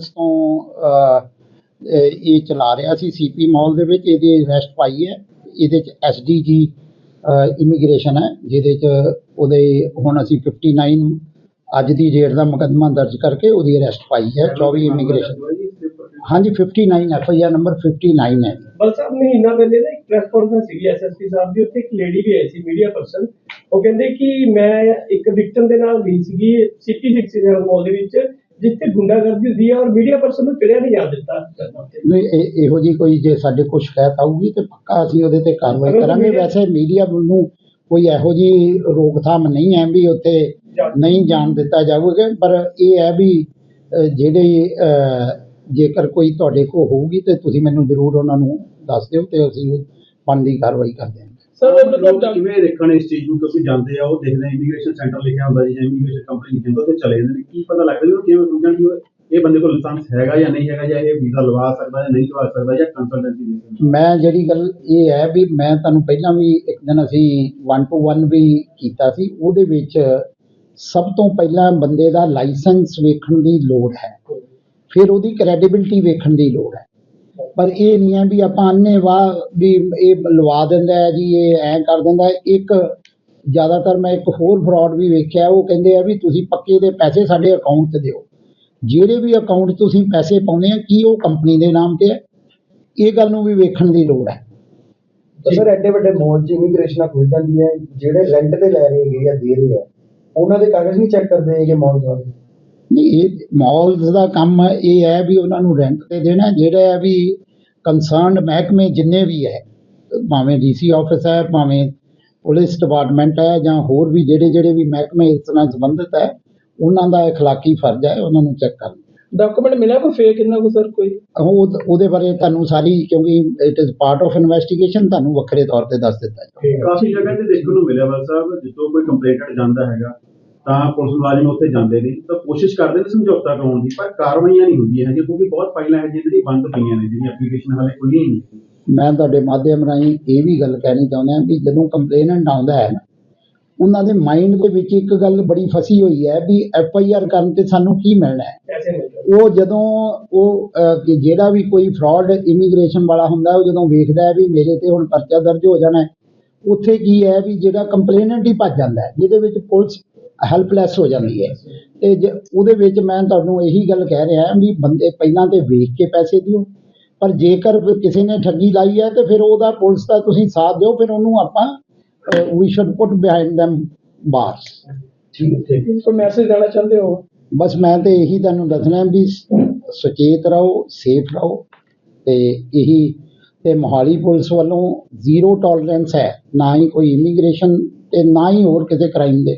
Licence ਤੋਂ ਅ, ਇਹ ਇਹ ਚਲਾ ਰਿਹਾ ਸੀ ਸੀਪੀ ਮਾਲ ਦੇ ਵਿੱਚ ਇਹਦੀ ਅਰੈਸਟ ਪਾਈ ਹੈ। ਇਹਦੇ ਚ ਐਸਡੀਜੀ ਇਮੀਗ੍ਰੇਸ਼ਨ ਹੈ ਜਿਹਦੇ ਚ ਉਹਦੇ ਹੁਣ ਅਸੀਂ 59 ਅੱਜ ਦੀ ਡੇਟ ਦਾ ਮੁਕੱਦਮਾ ਦਰਜ ਕਰਕੇ ਉਹਦੀ ਅਰੈਸਟ ਪਾਈ ਹੈ 24 ਇਮੀਗ੍ਰੇਸ਼ਨ ਹਾਂਜੀ 59 ਐਫ ਆਈ ਆਰ ਨੰਬਰ 59 ਹੈ। ਬਲ ਸਾਹਿਬ ਮਹੀਨਾ ਪਹਿਲੇ ਨਾ ਇੱਕ ਪ੍ਰੈਸ ਕਾਨਫਰੰਸ ਸੀਗੀ ਐਸਐਸਪੀ ਸਾਹਿਬ ਦੀ ਉੱਥੇ ਇੱਕ ਲੇਡੀ ਵੀ ਆਈ ਸੀ ਮੀਡੀਆ ਪਰਸਨ ਉਹ ਕਹਿੰਦੇ ਕਿ ਮੈਂ ਇੱਕ ਵਿਕਟਮ ਦੇ ਨਾਲ ਗਈ ਸੀਗੀ ਸਿਟੀ 67 ਮਾਲ ਦੇ ਵਿੱਚ। ਜਿੱਥੇ ਗੁੰਡਾਗਰਦੀ ਹੁੰਦੀ ਹੈ ਔਰ ਮੀਡੀਆ ਪਰਸਨ ਨੂੰ ਚੜਿਆ ਨਹੀਂ ਜਾ ਦਿੱਤਾ। ਨਹੀਂ ਇਹ ਇਹੋ ਜੀ ਕੋਈ ਜੇ ਸਾਡੇ ਕੋਲ ਸ਼ਿਕਾਇਤ ਆਊਗੀ ਤੇ ਪੱਕਾ ਅਸੀਂ ਉਹਦੇ ਤੇ ਕਾਰਵਾਈ ਅਗਰ ਕਰਾਂਗੇ media- ਵੈਸੇ ਮੀਡੀਆ ਨੂੰ ਕੋਈ ਇਹੋ ਜੀ ਰੋਕਥਾਮ ਨਹੀਂ ਹੈ ਵੀ ਉੱਥੇ ਨਹੀਂ ਜਾਣ ਦਿੱਤਾ ਜਾਊਗਾ ਪਰ ਇਹ ਹੈ ਵੀ ਅ, ਜਿਹੜੇ ਅ, ਜੇਕਰ ਕੋਈ ਤੁਹਾਡੇ ਕੋਲ ਹੋਊਗੀ ਤੇ ਤੁਸੀਂ ਮੈਨੂੰ ਜ਼ਰੂਰ ਉਹਨਾਂ ਨੂੰ ਦੱਸ ਦਿਓ ਤੇ ਅਸੀਂ ਬਣਦੀ ਕਾਰਵਾਈ ਕਰਦੇ ਹਾਂ ਸਰ ਲੋਕ ਕਿਵੇਂ ਦੇਖਣ ਇਸ ਚੀਜ਼ ਨੂੰ? ਕਿਉਂਕਿ ਜਾਂਦੇ ਆ ਉਹ ਦੇਖਦੇ ਇਮੀਗ੍ਰੇਸ਼ਨ ਸੈਂਟਰ ਲਿਖਿਆ ਹੁੰਦਾ ਜੀ ਇਮੀਗ੍ਰੇਸ਼ਨ ਕੰਪਨੀ ਲਿਖਿਆ ਹੁੰਦਾ ਤੇ ਚਲੇ ਜਾਂਦੇ ਨੇ। ਕੀ ਪਤਾ ਲੱਗਦਾ ਉਹ ਕਿਵੇਂ ਸਮਝਣ ਕਿ ਇਹ ਬੰਦੇ ਕੋਲ ਲਾਇਸੈਂਸ ਹੈਗਾ ਜਾਂ ਨਹੀਂ ਹੈਗਾ ਜਾਂ ਇਹ ਵੀਜ਼ਾ ਲਵਾ ਸਕਦਾ ਜਾਂ ਨਹੀਂ ਲਵਾ ਸਕਦਾ ਜਾਂ ਕੰਸਲਟੈਂਸੀ ਦੇ ਸਕਦਾ ਮੈਂ ਜਿਹੜੀ ਗੱਲ ਇਹ ਹੈ ਵੀ ਮੈਂ ਤੁਹਾਨੂੰ ਪਹਿਲਾਂ ਵੀ ਇੱਕ ਦਿਨ ਅਸੀਂ 1 ਟੂ 1 ਵੀ ਕੀਤਾ ਸੀ ਉਹਦੇ ਵਿੱਚ ਸਭ ਤੋਂ ਪਹਿਲਾਂ ਬੰਦੇ ਦਾ ਲਾਇਸੈਂਸ ਵੇਖਣ ਦੀ ਲੋੜ ਹੈ। ਫਿਰ ਉਹਦੀ ਕ੍ਰੈਡੀਬਿਲਟੀ ਵੇਖਣ ਦੀ ਲੋੜ ਹੈ। ਪਰ ਇਹ ਨਹੀਂ ਹੈ ਵੀ ਆਪਾਂ ਅੰਨੇ ਵਾਹ ਵੀ ਇਹ ਲਵਾ ਦਿੰਦਾ ਜੀ, ਇਹ ਐਂ ਕਰ ਦਿੰਦਾ ਇੱਕ ਜ਼ਿਆਦਾਤਰ ਮੈਂ ਇੱਕ ਹੋਰ ਫਰਾਡ ਵੀ ਵੇਖਿਆ, ਉਹ ਕਹਿੰਦੇ ਆ ਵੀ ਤੁਸੀਂ ਪੱਕੇ ਦੇ ਪੈਸੇ ਸਾਡੇ ਅਕਾਊਂਟ 'ਚ ਦਿਓ। ਜਿਹੜੇ ਵੀ ਅਕਾਊਂਟ ਤੁਸੀਂ ਪੈਸੇ ਪਾਉਂਦੇ ਆ, ਕੀ ਉਹ ਕੰਪਨੀ ਦੇ ਨਾਮ ਤੇ ਹੈ? ਇਹ ਗੱਲ ਨੂੰ ਵੀ ਵੇਖਣ ਦੀ ਲੋੜ ਹੈ। ਤਾਂ ਸਰ, ਐਡੇ ਵੱਡੇ ਮਾਲ 'ਚ ਇਮੀਗ੍ਰੇਸ਼ਨਾਂ ਖੁੱਲ ਜਾਂਦੀਆਂ ਜਿਹੜੇ ਰੈਂਟ ਤੇ ਲੈ ਰਹੇ ਹੈਗੇ ਜਾਂ ਦੇ ਰਹੇ ਆ, ਉਹਨਾਂ ਦੇ ਕਾਗਜ਼ ਨਹੀਂ ਚੈੱਕ ਕਰਦੇ ਹੈਗੇ ਮਾਲ ਵਾਲੇ। ਨਹੀਂ ਇਹ ਮਾਲਸ ਦਾ ਕੰਮ ਇਹ ਹੈ ਵੀ ਉਹਨਾਂ ਨੂੰ ਰੈਂਟ ਤੇ ਦੇਣਾ ਜਿਹੜਾ ਹੈ ਵੀ ਕੰਸਰਨਡ ਮਹਿਕਮੇ ਜਿੰਨੇ ਵੀ ਹੈ ਭਾਵੇਂ ਡੀਸੀ ਆਫਿਸ ਹੈ ਭਾਵੇਂ ਪੁਲਿਸ ਡਿਪਾਰਟਮੈਂਟ ਹੈ ਜਾਂ ਹੋਰ ਵੀ ਜਿਹੜੇ ਜਿਹੜੇ ਵੀ ਮਹਿਕਮੇ ਇਸ ਨਾਲ ਸੰਬੰਧਿਤ ਹੈ ਉਹਨਾਂ ਦਾ اخلاقی ਫਰਜ਼ ਹੈ ਉਹਨਾਂ ਨੂੰ ਚੈੱਕ ਕਰਨਾ ਡਾਕੂਮੈਂਟ ਮਿਲਿਆ ਕੋਈ ਫੇਕ ਇਹਨਾਂ ਕੋ ਸਰ ਕੋਈ ਉਹ ਉਹਦੇ ਬਾਰੇ ਤੁਹਾਨੂੰ ਸਾਰੀ ਕਿਉਂਕਿ it is part of investigation ਤੁਹਾਨੂੰ ਵੱਖਰੇ ਤੌਰ ਤੇ ਦੱਸ ਦਿੱਤਾ ਜਾਊਗਾ ਕਾਫੀ ਜਗ੍ਹਾ ਤੇ ਦੇਖਣ ਨੂੰ ਮਿਲਿਆ ਬਲ ਸਾਹਿਬ ਜਦੋਂ ਕੋਈ ਕੰਪਲੇਂਟਡ ਜਾਂਦਾ ਹੈਗਾ ਤਾਂ ਪੁਲਿਸ ਮੁਲਾਜ਼ਮ ਉੱਥੇ ਜਾਂਦੇ ਨੇ। ਤਾਂ ਕੋਸ਼ਿਸ਼ ਕਰਦੇ ਨੇ ਸਮਝੌਤਾ ਕਰਾਉਣ ਦੀ ਪਰ ਕਾਰਵਾਈਆਂ ਨਹੀਂ ਹੁੰਦੀਆਂ ਹੈਗੀਆਂ ਕਿਉਂਕਿ ਬਹੁਤ ਫਾਈਲਾਂ ਹੈ ਜਿਹੜੀ ਬੰਦ ਪਈਆਂ ਨੇ ਜਿਹੜੀਆਂ ਐਪਲੀਕੇਸ਼ਨ ਹਾਲੇ ਖੁੱਲੀਆਂ ਹੀ ਨਹੀਂ ਮੈਂ ਤੁਹਾਡੇ ਮਾਧਿਅਮ ਰਾਹੀਂ ਇਹ ਵੀ ਗੱਲ ਕਹਿਣੀ ਚਾਹੁੰਦਾ ਵੀ ਜਦੋਂ ਕੰਪਲੇਨੈਂਟ ਆਉਂਦਾ ਹੈ ਨਾ ਉਹਨਾਂ ਦੇ ਮਾਈਂਡ ਦੇ ਵਿੱਚ ਇੱਕ ਗੱਲ ਬੜੀ ਫਸੀ ਹੋਈ ਹੈ ਵੀ ਐਫ ਆਈ ਆਰ ਕਰਨ ਤੇ ਸਾਨੂੰ ਕੀ ਮਿਲਣਾ ਹੈ? ਉਹ ਜਦੋਂ ਉਹ ਕਿ ਜਿਹੜਾ ਵੀ ਕੋਈ ਫਰਾਡ ਇਮੀਗ੍ਰੇਸ਼ਨ ਵਾਲਾ ਹੁੰਦਾ ਹੈ, ਉਹ ਜਦੋਂ ਵੇਖਦਾ ਹੈ ਵੀ ਮੇਰੇ ਤੇ ਹੁਣ ਪਰਚਾ ਦਰਜ ਹੋ ਜਾਣਾ ਹੈ ਉੱਥੇ ਕੀ ਹੈ ਵੀ ਜਿਹੜਾ ਕੰਪਲੇਨੈਂਟ ਹੀ ਭੱਜ ਜਾਂਦਾ ਹੈ ਜਿਹਦੇ ਵਿੱਚ ਪੁਲਿਸ ਹੈਲਪਲੈਸ ਹੋ ਜਾਂਦੀ ਹੈ। ਤੇ ਜੇ- ਉਹਦੇ ਵਿੱਚ ਮੈਂ ਤੁਹਾਨੂੰ ਇਹੀ ਗੱਲ ਕਹਿ ਰਿਹਾ ਵੀ ਬੰਦੇ ਪਹਿਲਾਂ ਤੇ ਵੇਖ ਕੇ ਪੈਸੇ ਦਿਓ ਪਰ ਜੇਕਰ ਕਿਸੇ ਨੇ ਠੱਗੀ ਲਾਈ ਹੈ ਤੇ ਫਿਰ ਉਹਦਾ ਪੁਲਿਸ ਦਾ ਤੁਸੀਂ ਸਾਥ ਦਿਓ ਫਿਰ ਉਹਨੂੰ ਆਪਾਂ ਵੀ should put behind them bars ਠੀਕ ਹੈ ਕੋਈ ਮੈਸੇਜ ਦੇਣਾ ਚਾਹੁੰਦੇ ਹੋ? ਬਸ ਮੈਂ ਤੇ ਇਹੀ ਤੁਹਾਨੂੰ ਦੱਸਣਾ ਵੀ ਸੁਚੇਤ ਰਹੋ ਸੇਫ ਰਹੋ ਤੇ ਇਹੀ ਤੇ ਮੋਹਾਲੀ ਪੁਲਿਸ ਵੱਲੋਂ ਜ਼ੀਰੋ ਟੋਲਰੈਂਸ ਹੈ ਨਾ ਹੀ ਕੋਈ ਇਮੀਗ੍ਰੇਸ਼ਨ ਤੇ ਨਾ ਹੀ ਹੋਰ ਕਿਸੇ ਕ੍ਰਾਈਮ ਦੇ।